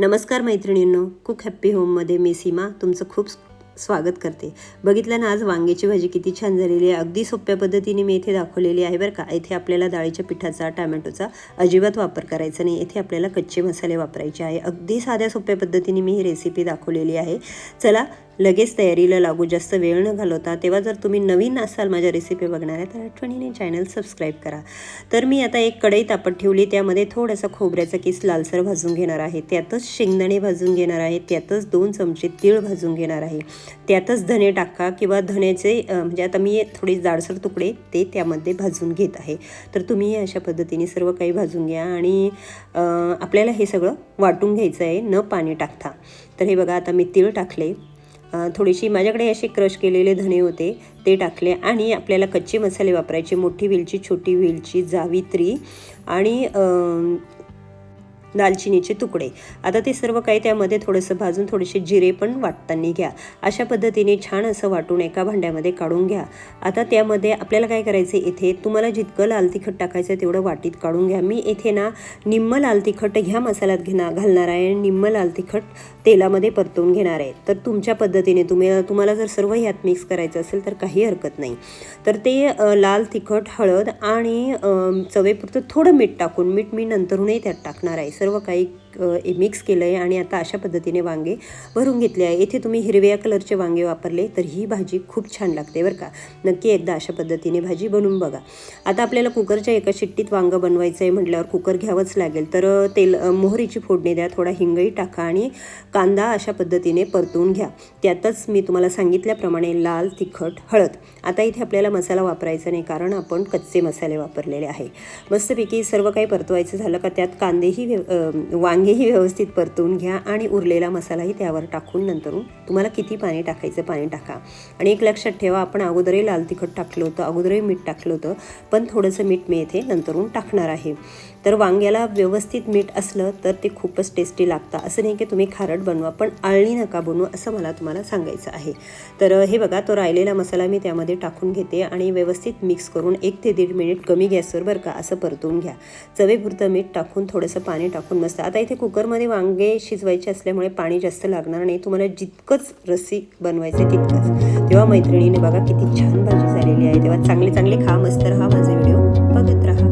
नमस्कार मैत्रिणींनो cook happy होममध्ये मी सीमा तुमचं खूप स्वागत करते. बघितलं ना आज वांग्याची भाजी किती छान झालेली आहे. अगदी सोप्या पद्धतीने मी इथे दाखवलेली आहे बरं का. इथे आपल्याला डाळीच्या पिठाचा टॅमॅटोचा अजिबात वापर करायचा नाही. इथे आपल्याला कच्चे मसाले वापरायचे आहे. अगदी साध्या सोप्या पद्धतीने मी ही रेसिपी दाखवलेली आहे. चला लगेच तयारीला लागू जास्त वेळ न घालवता तेव्हा जर तुम्ही नवीन असाल माझ्या रेसिपी बघणार आहे तर आठवणीने चॅनल सबस्क्राईब करा. तर मी आता एक कढई तापत ठेवली त्यामध्ये थोडासा खोबऱ्याचा किस लालसर भाजून घेणार आहे. त्यातच शेंगदाणे भाजून घेणार आहे. त्यातच दोन चमचे तीळ भाजून घेणार आहे. त्यातच धने टाका किंवा धण्याचे म्हणजे आता मी थोडे जाडसर तुकडे ते त्यामध्ये भाजून घेत आहे. तर तुम्ही अशा पद्धतीने सर्व काही भाजून घ्या आणि आपल्याला हे सगळं वाटून घ्यायचं आहे न पाणी टाकता. तर हे बघा आता मी तीळ टाकले. थोडीशी माझ्याकडे असे क्रश केलेले धणे होते ते टाकले आणि आपल्याला कच्चे मसाले वापरायचे मोठी वेलची छोटी वेलची जावित्री आणि दालचिनीचे तुकडे. आता ते सर्व काही त्यामध्ये थोडंसं भाजून थोडेसे जिरे पण वाटताना घ्या. अशा पद्धतीने छान असं वाटून एका भांड्यामध्ये काढून घ्या. आता त्यामध्ये आपल्याला काय करायचं इथे? तुम्हाला जितकं लाल तिखट टाकायचं आहे तेवढं वाटीत काढून घ्या. मी इथे ना निम्म लाल तिखट ह्या मसाल्यात घेणार घालणार आहे आणि निम्म लाल तिखट तेलामध्ये परतवून घेणार आहे. तर तुमच्या पद्धतीने तुम्ही तुम्हाला जर सर्व ह्यात मिक्स करायचं असेल तर काही हरकत नाही. तर ते लाल तिखट हळद आणि चवेपुरतं थोडं मीठ टाकून मीठ मी नंतरूनही त्यात टाकणार आहे. सर्व काही मिक्स केलं आहे आणि आता अशा पद्धतीने वांगे भरून घेतले आहे. इथे तुम्ही हिरव्या कलरचे वांगे वापरले तर ही भाजी खूप छान लागते बरं का. नक्की एकदा अशा पद्धतीने भाजी बनवून बघा. आता आपल्याला कुकरच्या एका शिट्टीत वांगं बनवायचं आहे म्हटल्यावर कुकर घ्यावंच लागेल. तर तेल मोहरीची फोडणी द्या थोडा हिंगही टाका आणि कांदा अशा पद्धतीने परतून घ्या. त्यातच मी तुम्हाला सांगितल्याप्रमाणे लाल तिखट हळद. आता इथे आपल्याला मसाला वापरायचा नाही कारण आपण कच्चे मसाले वापरलेले आहे. मस्तपैकी सर्व काही परतवायचं झालं का त्यात कांदेही व्यव- वांगेही व्यवस्थित परतवून घ्या आणि उरलेला मसालाही त्यावर टाकून नंतरून तुम्हाला किती पाणी टाकायचं पाणी टाका. आणि एक लक्षात ठेवा आपण अगोदरही लाल तिखट टाकलं होतं अगोदरही मीठ टाकलं होतं पण थोडंसं मीठ मी इथे नंतरून टाकणार आहे. तर वांग्याला व्यवस्थित मीठ असलं तर ते खूपच टेस्टी लागतं. असं नाही की तुम्ही खारट बनवा पण आळणी नका बनवू असं मला तुम्हाला सांगायचं आहे. तर हे बघा तो राहिलेला मसाला मी त्यामध्ये टाकून घेते आणि व्यवस्थित मिक्स करून एक ते दीड मिनिट कमी गॅसवर बरं का असं परतून घ्या. चवेपुरतं मीठ टाकून थोडंसं पाणी टाकून मस्त. आता इथे कुकरमध्ये वांगे शिजवायचे असल्यामुळे पाणी जास्त लागणार नाही. तुम्हाला जितकंच रस्सी बनवायचं आहे तितकंच. तेव्हा मैत्रिणीने बघा किती छान भाजी झालेली आहे. तेव्हा चांगले चांगले खा मस्त राहा. माझे व्हिडिओ बघत राहा.